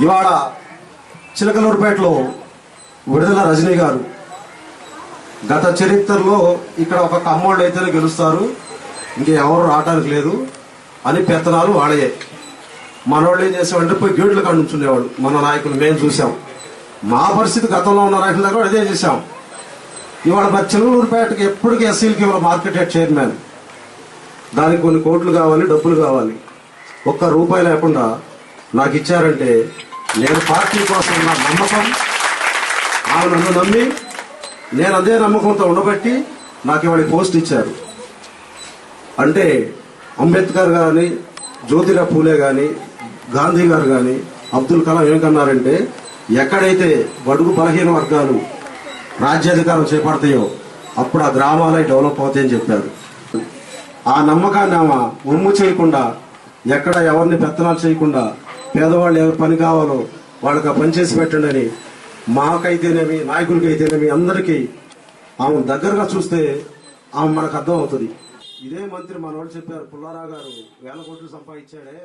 ఇవాళ చిలకలూరుపేటలో విడుదల రజనీ గారు. గత చరిత్రలో ఇక్కడ ఒక కమ్మోళ్ళు అయితేనే గెలుస్తారు. ఇంకెవరు రావడానికి లేదు. అని పెత్తనాలు వాడయ్యాయి. మనోళ్ళు ఏం చేసేవాళ్ళంటే పోయి గేట్లు కానుంచుండేవాడు మన నాయకులు మేము చూసాం. మా పరిస్థితి గతంలో ఉన్న నాయకుల కూడా అదే చేశాం. ఇవాళ మరి చిలకలూరుపేటకి ఎప్పటికీ ఎస్సీలకి ఇవాళ మార్కెట్ హెడ్ చైర్మన్. దానికి కొన్ని కోట్లు కావాలి డబ్బులు కావాలి. ఒక్క రూపాయి లేకుండా నాకు ఇచ్చారంటే నేను పార్టీ కోసం నా నమ్మకం ఆమె నన్ను నమ్మి నేను అదే నమ్మకంతో ఉండబట్టి నాకు ఇవాళ పోస్ట్ ఇచ్చారు. అంటే అంబేద్కర్ కానీ జ్యోతిరావు పూలే కానీ గాంధీ గారు కానీ అబ్దుల్ కలాం ఏమన్నారంటే ఎక్కడైతే బడుగు బలహీన వర్గాలు రాజ్యాధికారం చేపడతాయో అప్పుడు ఆ గ్రామాలే డెవలప్ అవుతాయని చెప్పారు. ఆ నమ్మకాన్ని ఆమె ఉమ్ము చేయకుండా ఎక్కడ ఎవరిని పెత్తనాలు చేయకుండా పేదవాళ్ళు ఎవరు పని కావాలో వాళ్ళకి ఆ పని చేసి పెట్టండి అని మాకైతేనేమి నాయకులకి అయితేనేమి అందరికీ ఆమె దగ్గరగా చూస్తే ఆమె మనకు అర్థం అవుతుంది ఇదే మంత్రి మన వాళ్ళు చెప్పారు పుల్లారావు గారు వేల కోట్లు సంపాదించాడే.